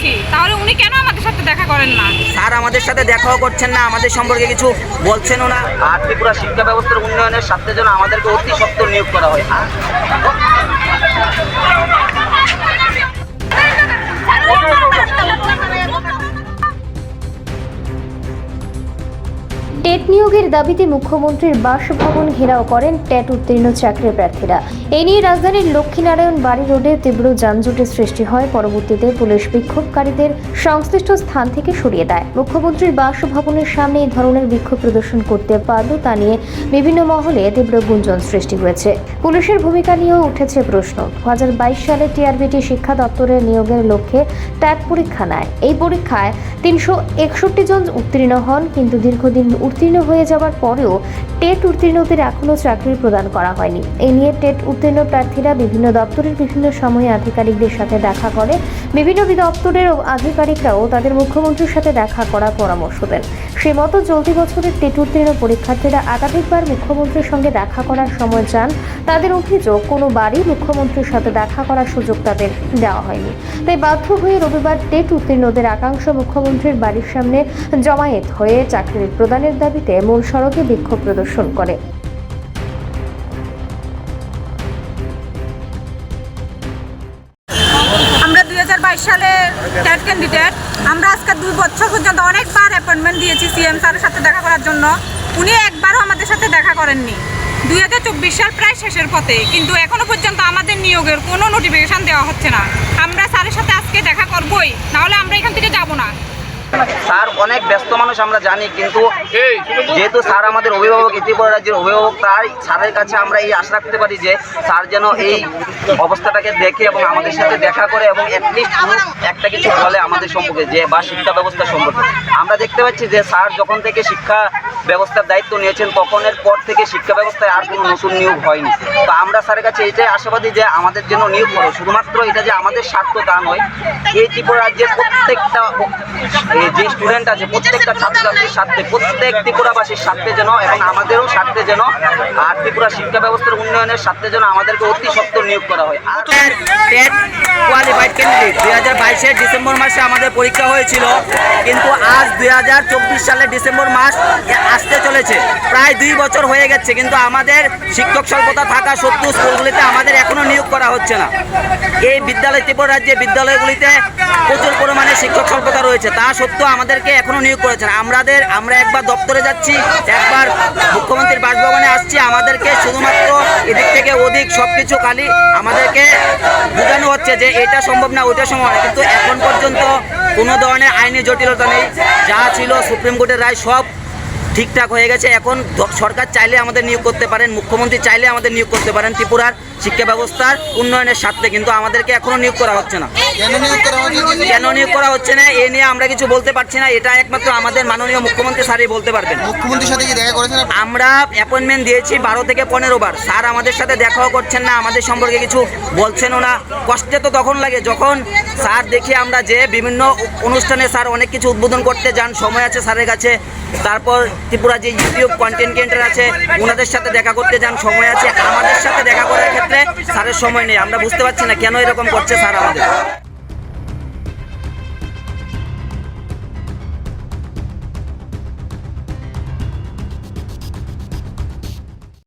বলছি তাহলে উনি কেন আমাদের সাথে দেখা করেন না? স্যার আমাদের সাথে দেখাও করছেন না আমাদের সম্পর্কে কিছু বলছেনও না। আর ত্রিপুরা শিক্ষা ব্যবস্থার উন্নয়নের স্বার্থে যেন আমাদেরকে অতি সত্য নিয়োগ করা হয়। টেট নিয়োগের দাবিতে মুখ্যমন্ত্রীর বাসভবন ঘেরাও করেন টেট উত্তীর্ণ চাকরি প্রার্থীরা। এ নিয়ে রাজধানীর লক্ষ্মীনারায়ণ বাড়ি রোডে তীব্র যানজটের সৃষ্টি হয়। পরবর্তীতে পুলিশ বিক্ষোভকারীদের সংশ্লিষ্ট স্থান থেকে সরিয়ে দেয়। মুখ্যমন্ত্রীর বাসভবনের সামনে এই ধরনের বিক্ষোভ প্রদর্শন করতে পারল তা নিয়ে বিভিন্ন মহলে তীব্র গুঞ্জন সৃষ্টি হয়েছে। পুলিশের ভূমিকা নিয়েও উঠেছে প্রশ্ন। দু হাজার বাইশ সালে টিআরবিটি শিক্ষা দপ্তরের নিয়োগের লক্ষ্যে ট্যাট পরীক্ষা নেয়। এই পরীক্ষায় তিনশো একষট্টি জন উত্তীর্ণ হন, কিন্তু দীর্ঘদিন উত্তীর্ণ হয়ে যাওয়ার পরেও টেট উত্তীর্ণদের এখনও চাকরি প্রদান করা হয়নি। এ নিয়ে টেট উত্তীর্ণ প্রার্থীরা বিভিন্ন দপ্তরের বিভিন্ন সময়ে আধিকারিকদের সাথে দেখা করে। বিভিন্ন দপ্তরের আধিকারিকরাও তাদের মুখ্যমন্ত্রীর সাথে দেখা করার পরামর্শ দেন। সে মতো চলতি বছরের টেট উত্তীর্ণ পরীক্ষার্থীরা একাধিকবার মুখ্যমন্ত্রীর সঙ্গে দেখা করার সময় চান। তাদের অভিযোগ কোনো বারই মুখ্যমন্ত্রীর সাথে দেখা করার সুযোগ তাদের দেওয়া হয়নি। তাই বাধ্য হয়ে রবিবার টেট উত্তীর্ণদের একাংশ মুখ্যমন্ত্রীর বাড়ির সামনে জমায়েত হয়ে চাকরির প্রদানের দাবিতে মূল সড়কে বিক্ষোভ প্রদর্শন করে। আমরা দুই সালে ট্যাট ক্যান্ডিডেট আমরা আজকে দুই বছর পর্যন্ত অনেকবার অ্যাপয়েন্টমেন্ট দিয়েছি সিএম স্যারের সাথে দেখা করার জন্য। উনি একবারও আমাদের সাথে দেখা করেননি। দুই হাজার চব্বিশ সাল প্রায় শেষের পথে, কিন্তু এখনও পর্যন্ত আমাদের নিয়োগের কোনো নোটিফিকেশন দেওয়া হচ্ছে না। আমরা স্যারের সাথে আজকে দেখা করবই, নাহলে আমরা এখান থেকে যাব না। স্যার অনেক ব্যস্ত মানুষ আমরা জানি কিন্তু যেহেতু স্যার আমাদের অভিভাবক ত্রিপুরা রাজ্যের অভিভাবক তাই স্যারের কাছে আমরা এই আশা রাখতে পারি যে স্যার যেন এই অবস্থাটাকে দেখে এবং আমাদের সাথে দেখা করে এবং অ্যাটলিস্ট একটা কিছু বলে আমাদের সম্পর্কে যে বা শিক্ষা ব্যবস্থা সম্পর্কে। আমরা দেখতে পাচ্ছি যে স্যার যখন থেকে শিক্ষা ব্যবস্থার দায়িত্ব নিয়েছেন, তখনের পর থেকে শিক্ষা ব্যবস্থায় আর কোনো নতুন নিয়োগ হয়নি। তো আমরা স্যারের কাছে এটাই আশাবাদী যে আমাদের জন্য নিয়োগ করে। শুধুমাত্র এটা যে আমাদের স্বার্থ তা নয়, এই ত্রিপুরা রাজ্যের প্রত্যেকটা যে স্টুডেন্ট আছে, প্রত্যেকটা ছাত্রছাত্রীর স্বার্থে, প্রত্যেক ত্রিপুরাবাসীর স্বার্থে যেন এবং আমাদেরও স্বার্থে যেন আর ত্রিপুরা শিক্ষা ব্যবস্থার উন্নয়নের স্বার্থে যেন আমাদেরকে অতি সত্ত্বর নিয়োগ করা হয়। আর কোয়ালিফাইড ক্যান্ডিডেট দুই হাজার বাইশের ডিসেম্বর মাসে আমাদের পরীক্ষা হয়েছিল, কিন্তু আজ দুই হাজার চব্বিশ সালের ডিসেম্বর মাস আসতে চলেছে। প্রায় দুই বছর হয়ে গেছে, কিন্তু আমাদের শিক্ষক স্বল্পতা থাকা সত্ত্বেও স্কুলগুলিতে আমাদের এখনও নিয়োগ করা হচ্ছে না। এই বিদ্যালয়, ত্রিপুরা রাজ্যে বিদ্যালয়গুলিতে প্রচুর পরিমাণে শিক্ষক স্বল্পতা রয়েছে। তা সত্ত্বেও আমাদেরকে এখনও নিয়োগ করেছে না। আমাদের আমরা একবার দপ্তরে যাচ্ছি, একবার মুখ্যমন্ত্রীর বাসভবনে আসছি, আমাদেরকে শুধুমাত্র এদিক থেকে ওদিক সব কিছু খালি আমাদেরকে বোঝানো হচ্ছে যে এটা সম্ভব না, ওইটা সম্ভব না। কিন্তু এখন পর্যন্ত কোনো ধরনের আইনি জটিলতা নেই। যা ছিল সুপ্রিম কোর্টের রায় সব ঠিকঠাক হয়ে গেছে। এখন সরকার চাইলে আমাদের নিয়োগ করতে পারেন, মুখ্যমন্ত্রী চাইলে আমাদের নিয়োগ করতে পারেন ত্রিপুরার শিক্ষা ব্যবস্থার উন্নয়নের স্বার্থে, কিন্তু আমাদেরকে এখনও নিয়োগ করা হচ্ছে না। কেন নিয়োগ করা হচ্ছে না এ নিয়ে আমরা কিছু বলতে পারছি না এটা একমাত্র আমাদের মাননীয় মুখ্যমন্ত্রী স্যারই বলতে পারবেন। মুখ্যমন্ত্রীর সাথে কি দেখা করেছেন আমরা অ্যাপয়েন্টমেন্ট দিয়েছি বারো থেকে পনেরো বার। স্যার আমাদের সাথে দেখাও করছেন না আমাদের সম্পর্কে কিছু বলছেনও না। কষ্টে তো তখন লাগে যখন স্যার দেখি আমরা যে বিভিন্ন অনুষ্ঠানে স্যার অনেক কিছু উদ্বোধন করতে যান সময় আছে স্যারের কাছে। তারপর ত্রিপুরা যে ইউটিউব কন্টেন্ট ক্রিয়েটার আছে ওনাদের সাথে দেখা করতে যান সময় আছে। আমাদের সাথে দেখা করার ক্ষেত্রে স্যারের সময় নেই আমরা বুঝতে পারছি না কেন এরকম করছে স্যার আমাদের।